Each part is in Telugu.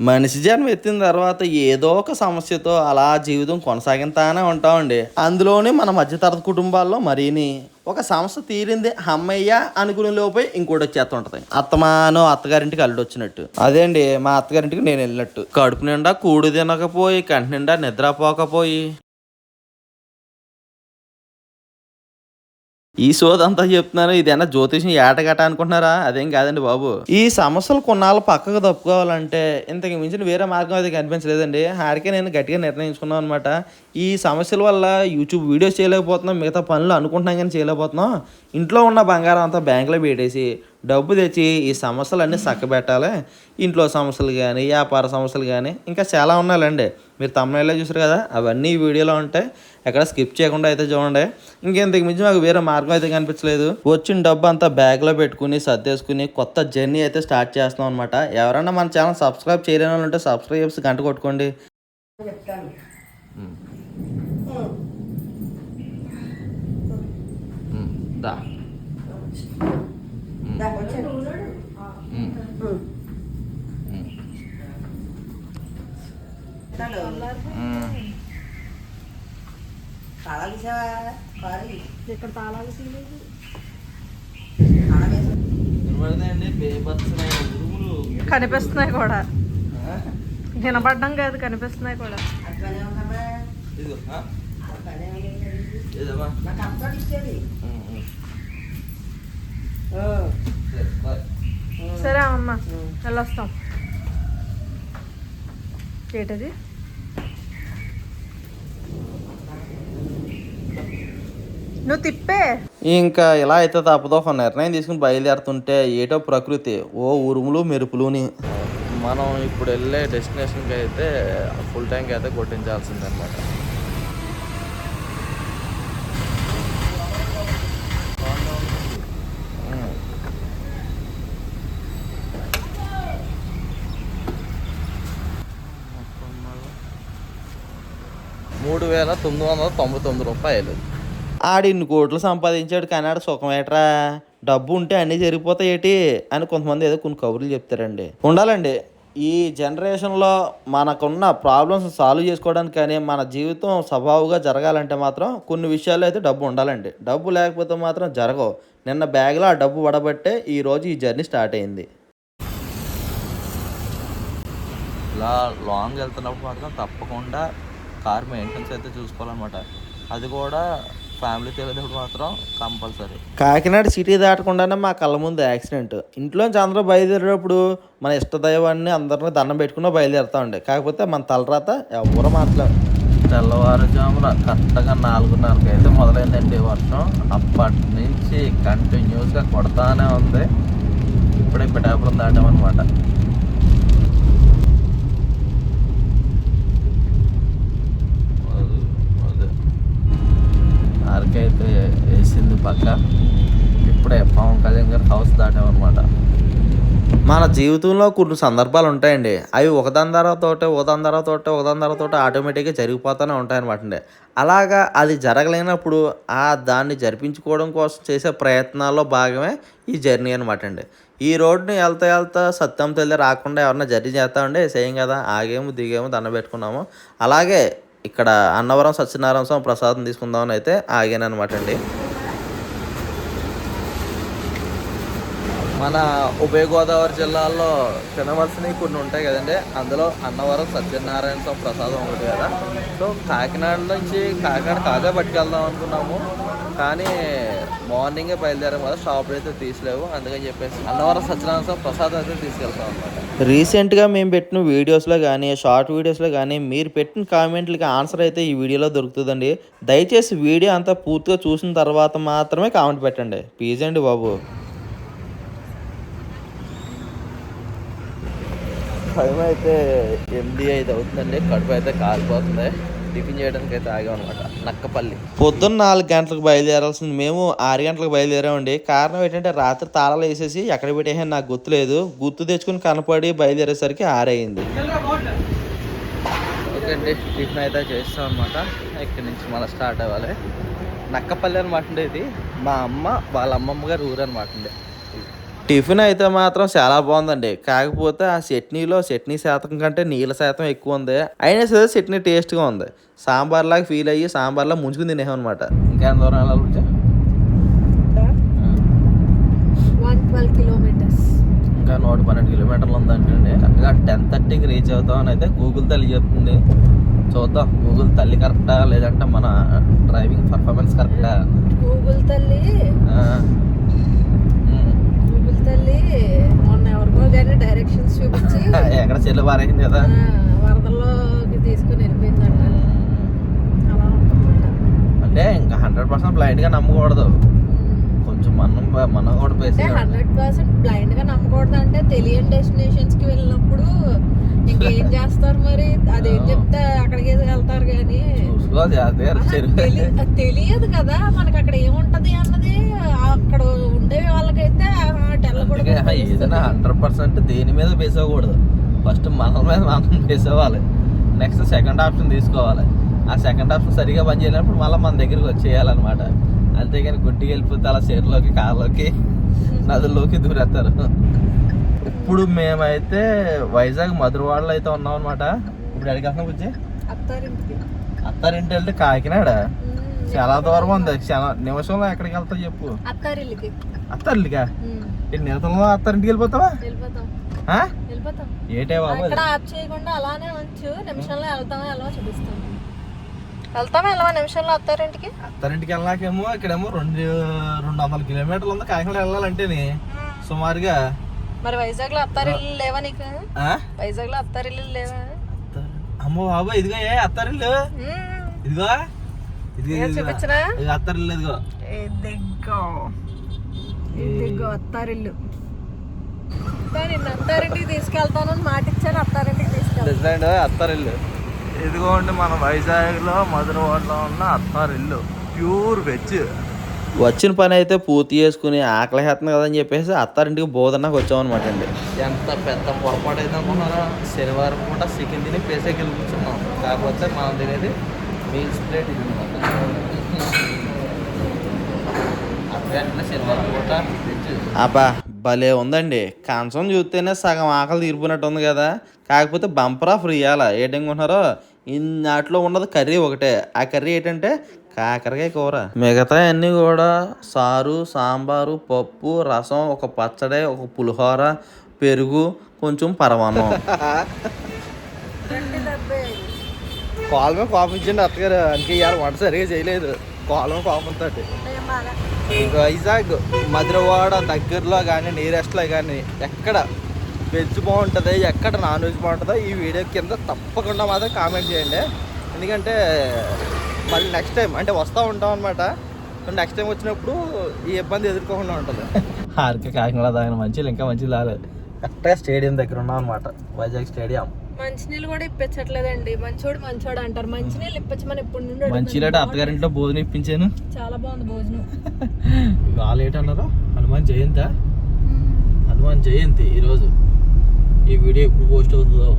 మనిషి జన్మ ఎత్తిన తర్వాత ఏదో ఒక సమస్యతో అలా జీవితం కొనసాగిస్తానే ఉంటామండి. అందులోనే మన మధ్యతరగతి కుటుంబాల్లో మరీని ఒక సమస్య తీరింది అమ్మయ్య అనుకునే లోపే ఇంకోటి వచ్చేస్తుంటది. అత్తమాను అత్తగారింటికి అల్లుడు వచ్చినట్టు అదే అండి మా అత్తగారింటికి నేను వెళ్ళినట్టు. కడుపు నిండా కూడు తినకపోయి కంటి నిండా నిద్రపోకపోయి ఈ సోదంతా చెప్తున్నారు ఇదేనా జ్యోతిషం ఏటగట అనుకుంటున్నారా? అదేం కాదండి బాబు. ఈ సమస్యలు కొన్నాళ్ళు పక్కకు తప్పుకోవాలంటే ఇంతకు మించిన వేరే మార్గం అయితే కనిపించలేదండి. ఆడికే నేను గట్టిగా నిర్ణయించుకున్నాను అనమాట ఈ సమస్యల వల్ల యూట్యూబ్ వీడియోస్ చేయలేకపోతున్నాం మిగతా పనులు అనుకుంటున్నాం కానీ చేయలేకపోతున్నాం. ఇంట్లో ఉన్న బంగారం అంతా బ్యాంకులో పెట్టేసి డబ్బు తెచ్చి ఈ సమస్యలన్నీ చక్కబెట్టాలి ఇంట్లో సమస్యలు కానీ వ్యాపార సమస్యలు కానీ ఇంకా చాలా ఉన్నాయండి మీరు తమిళలో చూసారు కదా అవన్నీ వీడియోలో ఉంటాయి. ఎక్కడ స్కిప్ చేయకుండా అయితే చూడండి. ఇంకెంతకు మించి మాకు వేరే మార్గం అయితే కనిపించలేదు. వచ్చిన డబ్బు అంతా బ్యాగ్లో పెట్టుకుని సర్దేసుకుని కొత్త జర్నీ అయితే స్టార్ట్ చేస్తున్నాం అనమాట ఎవరైనా మన ఛానల్ సబ్స్క్రైబ్ చేయలేని వాళ్ళు ఉంటే సబ్స్క్రైబ్ చేసి గంట కొట్టుకోండి. దా. ఇక్కడ తాళాలు తీయలేదు. కనిపిస్తున్నాయి కూడా. వినపడడం కాదు కనిపిస్తున్నాయి కూడా. అది పనే ఉందమ్మా. అది పనే ఉంది. నాకు అంతా ఇచ్చేది ఓ. సరే అమ్మ వెళ్ళొస్తాం. ఏంటది? నువ్వు తిప్పే. ఇంకా ఇలా అయితే తప్పదో ఒక నిర్ణయం తీసుకుని బయలుదేరుతుంటే ఏటో ప్రకృతి ఓ ఉరుములు మెరుపులుని. మనం ఇప్పుడు వెళ్ళే డెస్టినేషన్కి అయితే ఫుల్ ట్యాంక్ అయితే కొట్టించాల్సిందనమాట మూడు వేల తొమ్మిది వందల తొంభై తొమ్మిది రూపాయలు. ఆడి ఇన్ని కోట్లు సంపాదించాడు కానీ ఆడ సుఖమేట్రా డబ్బు ఉంటే అన్నీ జరిగిపోతాయేటి అని కొంతమంది ఏదో కొన్ని కబుర్లు చెప్తారండి. ఉండాలండి ఈ జనరేషన్లో మనకున్న ప్రాబ్లమ్స్ సాల్వ్ చేసుకోవడానికి కానీ మన జీవితం స్వభావుగా జరగాలంటే మాత్రం కొన్ని విషయాల్లో అయితే డబ్బు ఉండాలండి. డబ్బు లేకపోతే మాత్రం జరగవు. నిన్న బ్యాగ్లో ఆ డబ్బు పడబట్టే ఈ రోజు ఈ జర్నీ స్టార్ట్ అయింది. ఇలా లాంగ్ వెళ్తున్నప్పుడు మాత్రం తప్పకుండా కార్ మెయింటెనెన్స్ అయితే చూసుకోవాలన్నమాట. అది కూడా ఫ్యామిలీతో వెళ్ళేటప్పుడు మాత్రం కంపల్సరీ కాకినాడ సిటీ దాటకుండానే మా కళ్ళ ముందు యాక్సిడెంట్ ఇంట్లోంచి అందరూ బయలుదేరేటప్పుడు మన ఇష్టదైవాన్ని అందరిని దండం పెట్టుకుని బయలుదేరుతామండి కాకపోతే మన తలరాత ఎవరు మాట్లాడు తెల్లవారుజామున కరెక్ట్గా నాలుగున్నరకి అయితే మొదలైందండి వర్షం. అప్పటి నుంచి కంటిన్యూస్గా కొడతానే ఉంది. ఇప్పుడే పిఠాపురం దాటామన్నమాట అదే అయితే వేసింది పక్క. ఇప్పుడే పవన్ కళ్యాణ్ గారి హౌస్ దాటామన్నమాట. మన జీవితంలో కొన్ని సందర్భాలు ఉంటాయండి. అవి ఒకదాని తర్వాత ఒకదాని తర్వాత ఒకదాని తర్వాత ఆటోమేటిక్గా జరిగిపోతూనే ఉంటాయి అనమాట అండి అలాగా అది జరగలేనప్పుడు ఆ దాన్ని జరిపించుకోవడం కోసం చేసే ప్రయత్నాల్లో భాగమే ఈ జర్నీ అనమాట అండి ఈ రోడ్ని వెళ్తా వెళ్తా సత్యం తెలియ రాకుండా ఎవరన్నా జర్నీ చేస్తామండి సేయం కదా ఆగేము దిగేము దండ పెట్టుకున్నాము. అలాగే ఇక్కడ అన్నవరం సత్యనారాయణ స్వామి ప్రసాదం తీసుకుందామని అయితే ఆగాను అనమాట అండి. మన ఉభయ గోదావరి జిల్లాలో తినవలసినవి కొన్ని ఉంటాయి కదండి. అందులో అన్నవరం సత్యనారాయణ స్వామి ప్రసాదం ఒకటి కదా. సో కాకినాడ నుంచి కాకినాడ కాగా పట్టుకెళ్దాం అనుకున్నాము. కానీ మార్నింగే బయలుదేరాం కదా షాప్ అయితే తీసలేవు. అందుకని చెప్పేసి అన్నవరం సత్యనారాయణ స్వామి ప్రసాదం అయితే తీసుకెళ్తాం అనమాట రీసెంట్గా మేము పెట్టిన వీడియోస్లో కానీ షార్ట్ వీడియోస్లో కానీ మీరు పెట్టిన కామెంట్లకి ఆన్సర్ అయితే ఈ వీడియోలో దొరుకుతుందండి. దయచేసి వీడియో అంతా పూర్తిగా చూసిన తర్వాత మాత్రమే కామెంట్ పెట్టండి. ప్లీజ్ అండి బాబు. టైం అయితే ఎనిమిది ఐదు అవుతుందండి. కడుపు అయితే కాలిపోతుంది. టిఫిన్ చేయడానికి అయితే ఆగాం అనమాట నక్కపల్లి. పొద్దున్న నాలుగు గంటలకు బయలుదేరాల్సింది. మేము ఆరు గంటలకు బయలుదేరామండి. కారణం ఏంటంటే రాత్రి తాళాలు వేసేసి ఎక్కడ పెట్టేసాను నాకు గుర్తులేదు గుర్తు తెచ్చుకుని కనపడి బయలుదేరేసరికి ఆరైంది ఓకే అండి టిఫిన్ అయితే చేస్తాం అనమాట ఇక్కడి నుంచి మళ్ళీ స్టార్ట్ అవ్వాలి. నక్కపల్లి అనమాట ఇది. మా అమ్మ వాళ్ళ అమ్మమ్మ గారు ఊరు అనమాట టిఫిన్ అయితే మాత్రం చాలా బాగుందండి. కాకపోతే ఆ చట్నీలో చట్నీ శాతం కంటే నీళ్ళ శాతం ఎక్కువ ఉంది. అయినా సరే చట్నీ టేస్ట్గా ఉంది. సాంబార్ లాగా ఫీల్ అయ్యి సాంబార్లా ముంచుకుని తినేసాం అనమాట ఇంకా ఎంత దూరం కిలోమీటర్స్. ఇంకా నూట పన్నెండు కిలోమీటర్లు ఉందంటండి కరెక్ట్గా టెన్ థర్టీకి రీచ్ అవుతామని అయితే గూగుల్ తల్లి చెప్తుంది. చూద్దాం. గూగుల్ తల్లి కరెక్టా లేదంటే మన డ్రైవింగ్ పర్ఫార్మెన్స్ కరెక్టా? గూగుల్ తల్లి తల్లి మొన్న ఎవరికో కానీ డైరెక్షన్స్ చూపించి ఎక్కడ చెల్లు పారైంది కదా. వరదల్లోకి తీసుకుని వెళ్ళిపోయిందంట. అలా అంటే ఇంకా హండ్రెడ్ పర్సెంట్ బ్లైండ్గా నమ్మకూడదు. కొంచెం మనం మనం కూడా హండ్రెడ్ పర్సెంట్ బ్లైండ్గా నమ్మకూడదు అంటే తెలియని డెస్టినేషన్స్కి వెళ్ళినప్పుడు ఇంకేం చేస్తారు మరి? అదేం చెప్తే అక్కడికి వెళ్తారు కానీ. తెలియదు కదా మనకి అక్కడ ఏముంటది అన్నది. అక్కడ ఉండే వాళ్ళకైతే ఏదైనా హండ్రెడ్ పర్సెంట్ దేని మీద బేస్ అవ్వకూడదు. ఫస్ట్ మన మీద మనం బేస్ అవ్వాలి. నెక్స్ట్ సెకండ్ ఆప్షన్ తీసుకోవాలి. ఆ సెకండ్ ఆప్షన్ సరిగా పని చేయలేనప్పుడు మళ్ళీ మన దగ్గరికి వచ్చేయాలన్నమాట. అంతేగాని గుడ్డికి వెళ్ళిపోతే అలా చేరులోకి కార్లోకి నదుల్లోకి దూరేస్తారు. ఇప్పుడు మేమైతే వైజాగ్ మధురవాడలో అయితే ఉన్నాం అనమాట ఇప్పుడు ఎక్కడికి వెళ్తున్నాం బుజ్జి? అత్తారింటి వెళ్తే కాకినాడ. చాలా దూరం ఉంది. క్షణ- నిమిషంలో ఎక్కడికి వెళ్తావు చెప్పు. అత్తారిల్లికి. నిమిషంలో అత్తారింటికి వెళ్ళిపోతావా? ఏటే బాబు అలానే ఉంచు. నిమిషంలో వెళ్తామో ఎలా చూపిస్తాం వెళ్తామా ఎలా నిమిషంలో అత్తారింటికి? అత్తారింటికి వెళ్ళాకేమో ఇక్కడేమో రెండు రెండు వందల కిలోమీటర్లు ఉంది. కాకినాడ వెళ్ళాలంటేనే సుమారుగా మరి వైజాగ్లో అత్తారిల్లు లేవా నీకు? ఆ? వైజాగ్లో అత్తారిల్లు లేవా? అత్తారి- అమ్మో బాబు ఇదిగో ఏ అత్తారిల్లు ఇదిగో. చూపించరా? అత్తారిల్లు ఇదిగో. ఇదిగో. ఇదిగో అత్తారిల్లు నిన్ను అత్తారింటికి తీసుకెళ్తానని మాట ఇచ్చాను అత్తారింటికి తీసుకెళ్తాను. డిజైన్ అత్తారిల్లు ఇదిగోండి మన వైజాగ్లో మధురవాడలో ఉన్న అత్తారిల్లు ప్యూర్ వెజ్. వచ్చిన పని అయితే పూర్తి చేసుకుని ఆకలి హేస్తుంది కదా అని చెప్పేసి అత్తారింటికి బోధనకు వచ్చామన్నమాట అండి. ఎంత పెద్ద పొరపాటు అయితే అనుకున్నారా? శనివారం పూట చికెన్ తిని పేసేకి వెళ్ళి కూర్చున్నాం కాకపోతే మనం తినేది మీల్స్ ప్లేట్ అత్తగంటే శనివారం పూట అబ్బా భలే ఉందండి. కంచం చూస్తేనే సగం ఆకలి తీరిపోయినట్టు ఉంది కదా. కాకపోతే బంపర్ ఆఫర్ ఇవ్వాల ఏంటనుకుంటున్నారో? ఇన్నాటిలో ఉన్నది కర్రీ ఒకటే. ఆ కర్రీ ఏంటంటే కాకరకాయ కూర. మిగతా అన్నీ కూడా సారు సాంబారు పప్పు రసం ఒక పచ్చడి ఒక పులిహోర పెరుగు కొంచెం పరమాన్నం. కాలమే కోపం ఇచ్చిండి అత్తగారు. అందుకే ఇవాళ వంట సరిగా చేయలేదు. కాలమే కోపంతో వైజాగ్ మధురవాడ దగ్గరలో కానీ నియరెస్ట్లో కానీ ఎక్కడ వెజ్ బాగుంటుంది ఎక్కడ నాన్ వెజ్ బాగుంటుందో ఈ వీడియో కింద తప్పకుండా మాత్రం కామెంట్ చేయండి. ఎందుకంటే మళ్ళీ నెక్స్ట్ టైం అంటే వస్తూ ఉంటాం అనమాట నెక్స్ట్ టైం వచ్చినప్పుడు ఈ ఇబ్బంది ఎదుర్కోకుండా ఉంటుంది. హారిక కాకినాడ తాగిన మంచిలు ఇంకా మంచిది రాలేదు కరెక్ట్గా స్టేడియం దగ్గర ఉన్నాం అనమాట వైజాగ్ స్టేడియం. మంచినీళ్ళు కూడా ఇప్పించట్లేదండి. మంచోడు మంచోడు అంటారు. మంచినీళ్ళు ఇప్పించమని ఎప్పుడు నుండి. మంచిలేట అత్తగారింట్లో భోజనం ఇప్పించాను. చాలా బాగుంది భోజనం. వాళ్ళు ఏంటన్నారు? హనుమాన్ జయంత? హనుమాన్ జయంతి ఈరోజు. ఈ వీడియో ఎప్పుడు పోస్ట్ అవుతుందో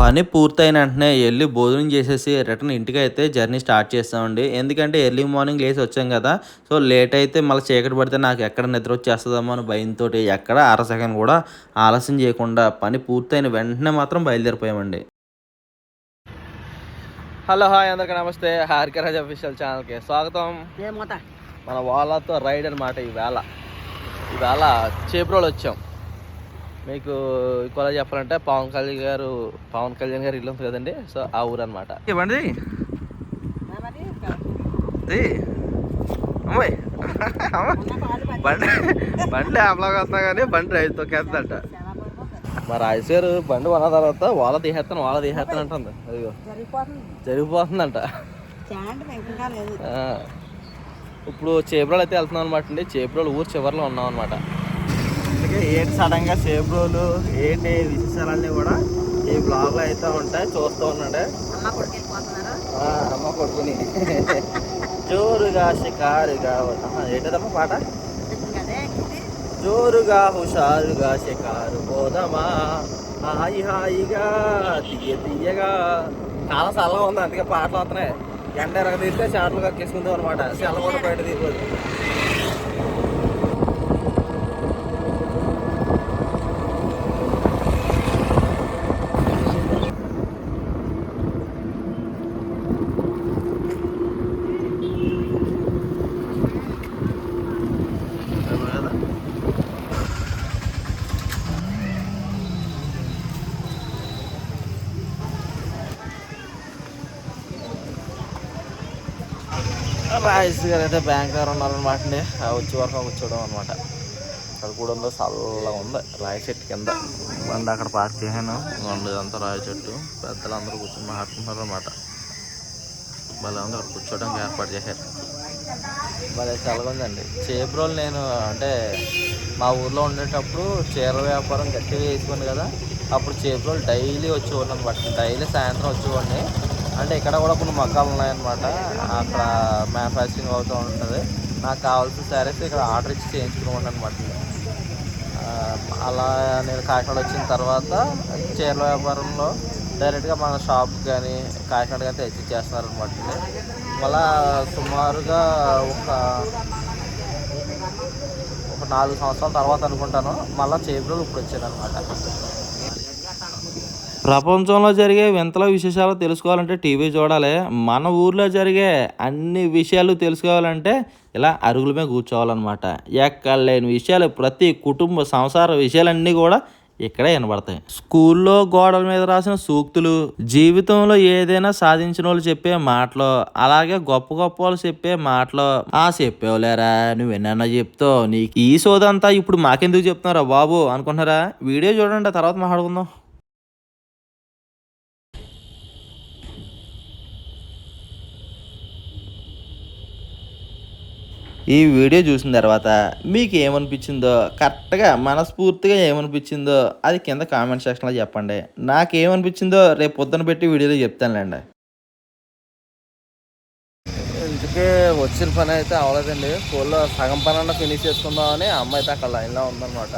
పని పూర్తయిన వెంటనే వెళ్ళి భోజనం చేసేసి రిటర్న్ ఇంటికి అయితే జర్నీ స్టార్ట్ చేస్తామండి. ఎందుకంటే ఎర్లీ మార్నింగ్ లేచి వచ్చాం కదా సో లేట్ అయితే మళ్ళీ చీకటి పడితే నాకు ఎక్కడ నిద్ర వచ్చేస్తుందేమో అని భయంతో ఎక్కడ అర సెకండ్ కూడా ఆలస్యం చేయకుండా పని పూర్తయిన వెంటనే మాత్రం బయలుదేరిపోయామండి. హలో హాయ్ అందరికీ నమస్తే. హారిక రాజ్ అఫీషియల్ ఛానల్కి స్వాగతం. మన వాళ్ళతో రైడ్ అనమాట ఈవేళ. ఈవేళ చేబ్రోలు వచ్చాం. మీకు ఇంకోలా చెప్పాలంటే పవన్ కళ్యాణ్ గారు పవన్ కళ్యాణ్ గారు ఇల్లు ఉంది కదండి. సో ఆ ఊరు అనమాట ఇవ్వండి అమ్మాయి. బండి బండి ఆపలాగా వస్తున్నా కానీ బండి రైతు తొక్కేస్తుందంట. మా రాజేష్ గారు బండి కొన్న తర్వాత వాళ్ళ తీసేస్తాను వాళ్ళ తీసేస్తాను అంటుంది. అదిగో. జరిగిపోతుంది. జరిగిపోతుందంట. ఇప్పుడు చేబ్రోలు అయితే వెళ్తున్నాం అనమాట అండి. చేబ్రోలు ఊరు చివరిలో ఉన్నాం అనమాట అందుకే ఏంటి సడన్గా చేబ్రోలు ఏంటి విశేషాలన్నీ కూడా ఈ బ్లాగ్లో అయితే ఉంటాయి. చూస్తూ ఉన్నాడే అమ్మ కొడుకుని. జోరుగా షికారుగా ఆహా, ఏంటదమ్మా పాట? జోరుగా హుషారుగా షికారు పోదమా? హాయి హాయిగా తీయ తీయగా చాలా చల్లగా ఉంది అందుకే పాటలు వస్తున్నాయి. ఎండ ఎరగ తీస్తే చాట్లు కక్కేసుకుందాం అనమాట చల్ల కూడా బయట తీయకూడదు. రాజేష్ గారు అయితే బ్యాంక్ దగ్గర ఉన్నారనమాట అండి వచ్చే వరకు కూర్చోవడం అనమాట అక్కడ కూడా ఉందో చల్లగా ఉంది రాయి చెట్టు కింద. బండి అక్కడ పార్క్ చేశాను. రెండు అంతా రాయి చెట్టు. పెద్దలు అందరూ కూర్చొని మాట్లాడుతున్నారు అనమాట భలే ఉంది అక్కడ కూర్చోవడానికి ఏర్పాటు చేశారు. భలే చల్లగా ఉందండి. చేబ్రోలు నేను అంటే మా ఊర్లో ఉండేటప్పుడు చీర వ్యాపారం గట్టిగా వేసుకుని కదా. అప్పుడు చేబ్రోలు డైలీ వచ్చేవాడిని అనమాట డైలీ సాయంత్రం వచ్చేవాడిని. అంటే ఇక్కడ కూడా కొన్ని మగ్గాలు ఉన్నాయన్నమాట. అక్కడ మ్యానుఫ్యాక్చరింగ్ అవుతూ ఉంటుంది. నాకు కావాల్సిన శారీస్ ఇక్కడ ఆర్డర్ ఇచ్చి చేయించుకున్నాను అనమాట అలా నేను కాకినాడ వచ్చిన తర్వాత చీరల వ్యాపారంలో డైరెక్ట్గా మన షాప్ కానీ కాకినాడ కానీ తెచ్చి చేస్తున్నారు అనమాట మళ్ళా సుమారుగా ఒక ఒక నాలుగు సంవత్సరాల తర్వాత అనుకుంటాను. మళ్ళీ చేపలు ఇప్పుడు వచ్చాను అనమాట ప్రపంచంలో జరిగే వింతల విశేషాలు తెలుసుకోవాలంటే టీవీ చూడాలి. మన ఊర్లో జరిగే అన్ని విషయాలు తెలుసుకోవాలంటే ఇలా అరుగుల మీద కూర్చోవాలన్నమాట. ఎక్కడ లేని విషయాలు ప్రతి కుటుంబ సంసార విషయాలన్నీ కూడా ఇక్కడే వినబడతాయి. స్కూల్లో గోడల మీద రాసిన సూక్తులు జీవితంలో ఏదైనా సాధించిన వాళ్ళు చెప్పే మాటలు అలాగే గొప్ప గొప్ప వాళ్ళు చెప్పే మాటలు. ఆ చెప్పేవాళ్ళేరా నువ్వు ఎన్నన్నా చెప్తావు నీకు ఈ సోదంతా ఇప్పుడు మాకెందుకు చెప్తున్నారా బాబు అనుకుంటున్నారా? వీడియో చూడండి తర్వాత మాట్లాడుకుందాం. ఈ వీడియో చూసిన తర్వాత మీకు ఏమనిపించిందో కరెక్ట్గా మనస్ఫూర్తిగా ఏమనిపించిందో అది కింద కామెంట్ సెక్షన్లో చెప్పండి. నాకు ఏమనిపించిందో రేపు పొద్దున పెట్టి వీడియోలో చెప్తానులేండి. ఇంటికే వచ్చిన పని అయితే అవ్వలేదండి. స్కూల్లో సగం పని అన్న ఫినిష్ చేసుకుందామని అమ్మ అయితే అక్కడ లైన్లో ఉందన్నమాట.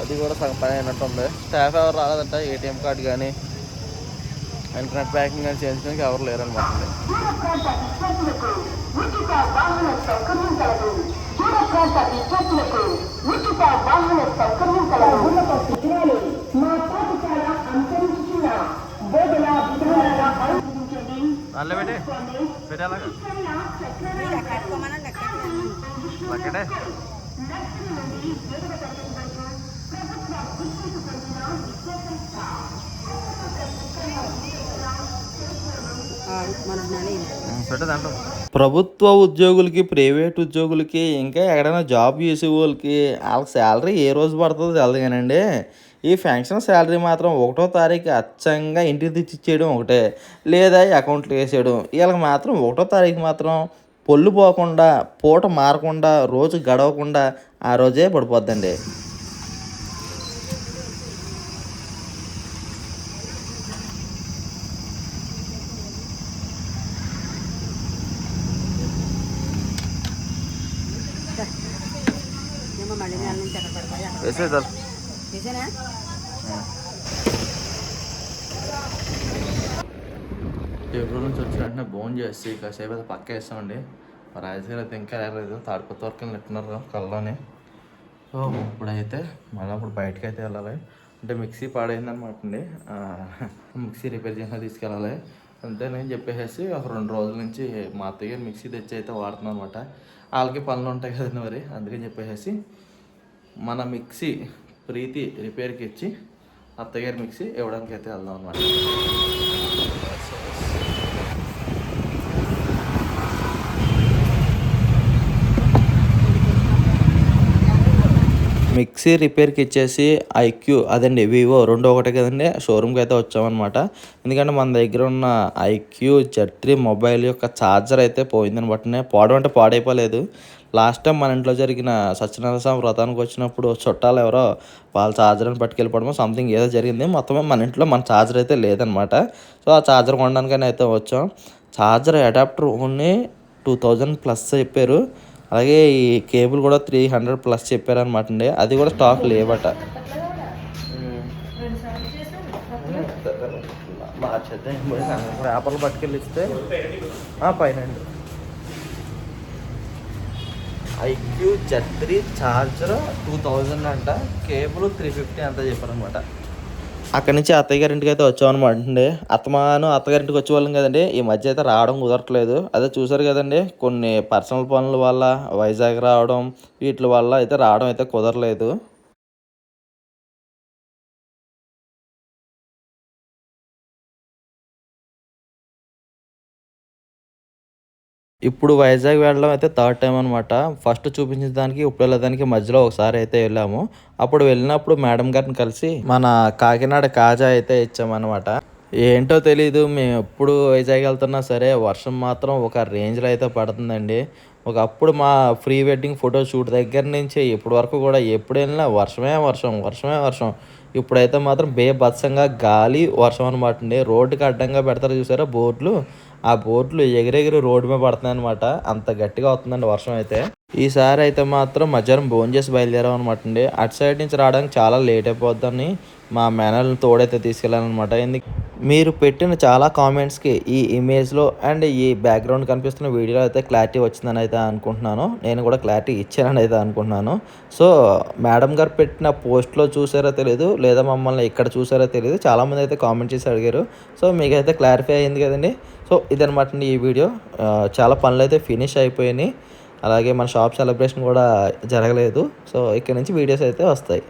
అది కూడా సగం పని అయినట్టుంది. స్టాఫ్ ఎవరు రాలేదంట ఏటీఎం కార్డు కానీ ఇంటర్నెట్ బ్యాంకింగ్ కానీ చేయించడానికి ఎవరు లేరనమాట అనుసరించండి. దానిలో పెట్టి. పెట్టాలా లక్కడే ప్రభుత్వ ప్రభుత్వ ఉద్యోగులకి ప్రైవేట్ ఉద్యోగులకి ఇంకా ఎక్కడైనా జాబ్ చేసే వాళ్ళకి వాళ్ళకి శాలరీ ఏ రోజు పడుతుందో తెలియదు కానండి. ఈ ఫంక్షన్ శాలరీ మాత్రం ఒకటో తారీఖు అచ్చంగా ఇంటికి తెచ్చి ఇచ్చేయడం ఒకటే. లేదా అకౌంట్లో వేసేయడం. వీళ్ళకి మాత్రం ఒకటో తారీఖు మాత్రం పొల్లు పోకుండా పూట మారకుండా రోజు గడవకుండా ఆ రోజే పడిపోద్దండి. ఏమో మళ్ళీ నెల నుంచి అక్కడ పడతాయి తీసేనా టేబుల్ నుంచి వచ్చిన వెంటనే బోన్ చేసి కాసేపు అయితే పక్క వేస్తామండి మరి రాజశేఖర్ అయితే ఇంకా రాలేదు. తాడిపత్రి వరకు నెట్టున్నారు కళ్ళని సో ఇప్పుడైతే మళ్ళీ అప్పుడు బయటకు అయితే వెళ్ళాలి. అంటే మిక్సీ పాడైందనమాట అండి. ఆ, మిక్సీ రిపేర్ చేసిన తీసుకెళ్ళాలి. అంతే నేను చెప్పేసి ఒక రెండు రోజుల నుంచి మా అత్తయ్య మిక్సీ తెచ్చి అయితే వాడుతున్నాం అనమాట వాళ్ళకి పనులు ఉంటాయి కదండి మరి అందుకని చెప్పేసి మన మిక్సీ ప్రీతి రిపేర్కి ఇచ్చి అత్తగారి మిక్సీ ఇవ్వడానికి అయితే వెళ్దాం అనమాట మిక్సీ రిపేర్కి ఇచ్చేసి ఐక్యూ అదండి వివో రెండు ఒకటే కదండి షోరూమ్కి అయితే వచ్చామన్నమాట. ఎందుకంటే మన దగ్గర ఉన్న ఐక్యూ జట్రీ మొబైల్ యొక్క ఛార్జర్ అయితే పోయిందని బట్టనే పోవడం అంటే పాడైపోలేదు. లాస్ట్ టైం మన ఇంట్లో జరిగిన సత్యనారాయణ స్వామి వ్రతానికి వచ్చినప్పుడు చుట్టాలు ఎవరో వాళ్ళ ఛార్జర్ని పట్టుకెళ్ళిపోవడం సంథింగ్ ఏదో జరిగింది. మొత్తం మన ఇంట్లో మన ఛార్జర్ అయితే లేదనమాట సో ఆ ఛార్జర్ కొనడానికైనా అయితే వచ్చాం. Charger adapter only two thousand plus చెప్పారు. అలాగే ఈ కేబుల్ కూడా త్రీ హండ్రెడ్ ప్లస్ చెప్పారనమాట అండి అది కూడా స్టాక్ లేవట. పేపర్లు పట్టుకెళ్ళి ఇస్తే పైన iQOO Z three charger two thousand అంట. కేబుల్ త్రీ ఫిఫ్టీ అంత చెప్పారనమాట అక్కడి నుంచి అత్తయ్య గారి ఇంటికి అయితే వచ్చామన్నమాట అండి. అత్తమాను అత్తగారింటికి వచ్చేవాళ్ళం కదండి. ఈ మధ్య అయితే రావడం కుదరట్లేదు. అదే చూసారు కదండి కొన్ని పర్సనల్ పనుల వల్ల వైజాగ్ రావడం వీటి వల్ల అయితే రావడం అయితే కుదరలేదు. ఇప్పుడు వైజాగ్ వెళ్ళడం అయితే థర్డ్ టైం అనమాట ఫస్ట్ చూపించిన దానికి ఇప్పుడు వెళ్ళదానికి మధ్యలో ఒకసారి అయితే వెళ్ళాము. అప్పుడు వెళ్ళినప్పుడు మేడం గారిని కలిసి మన కాకినాడ కాజా అయితే ఇచ్చామన్నమాట. ఏంటో తెలీదు మేము ఎప్పుడు వైజాగ్ వెళ్తున్నా సరే వర్షం మాత్రం ఒక రేంజ్లో అయితే పడుతుందండి. ఒకప్పుడు మా ప్రీ వెడ్డింగ్ ఫోటో షూట్ దగ్గర నుంచి ఇప్పటి వరకు కూడా ఎప్పుడు వెళ్ళినా వర్షమే వర్షం వర్షమే వర్షం. ఇప్పుడైతే మాత్రం బేభత్సంగా గాలి వర్షం అనమాట అండి. రోడ్డుకి అడ్డంగా పెడతారు చూసారా బోర్డులు? ఆ బోట్లు ఎగిరెగిరి రోడ్డు మీద పడుతున్నాయి అనమాట అంత గట్టిగా వస్తుందండి వర్షం అయితే. ఈసారి అయితే మాత్రం మధ్యాహ్నం భోజనం చేసి బయలుదేరాం అనమాట అండి అటు సైడ్ నుంచి రావడానికి చాలా లేట్ అయిపోద్దని మా మేనల్ని తోడైతే తీసుకెళ్ళాలన్నమాట. ఎందుకు మీరు పెట్టిన చాలా కామెంట్స్కి ఈ ఇమేజ్లో అండ్ ఈ బ్యాక్గ్రౌండ్ కనిపిస్తున్న వీడియోలో అయితే క్లారిటీ వచ్చిందని అయితే అనుకుంటున్నాను. నేను కూడా క్లారిటీ ఇచ్చానని అయితే అనుకుంటున్నాను. సో మేడం గారు పెట్టిన పోస్ట్లో చూసారో తెలియదు లేదా మమ్మల్ని ఇక్కడ చూసారో తెలియదు చాలామంది అయితే కామెంట్ చేసి అడిగారు. సో మీకైతే క్లారిఫై అయింది కదండి. సో ఇదనమాట అండి ఈ వీడియో. చాలా పనులు అయితే ఫినిష్ అయిపోయినాయి. అలాగే మన షాప్ సెలబ్రేషన్ కూడా జరగలేదు. సో ఇక్కడ నుంచి వీడియోస్ అయితే వస్తాయి.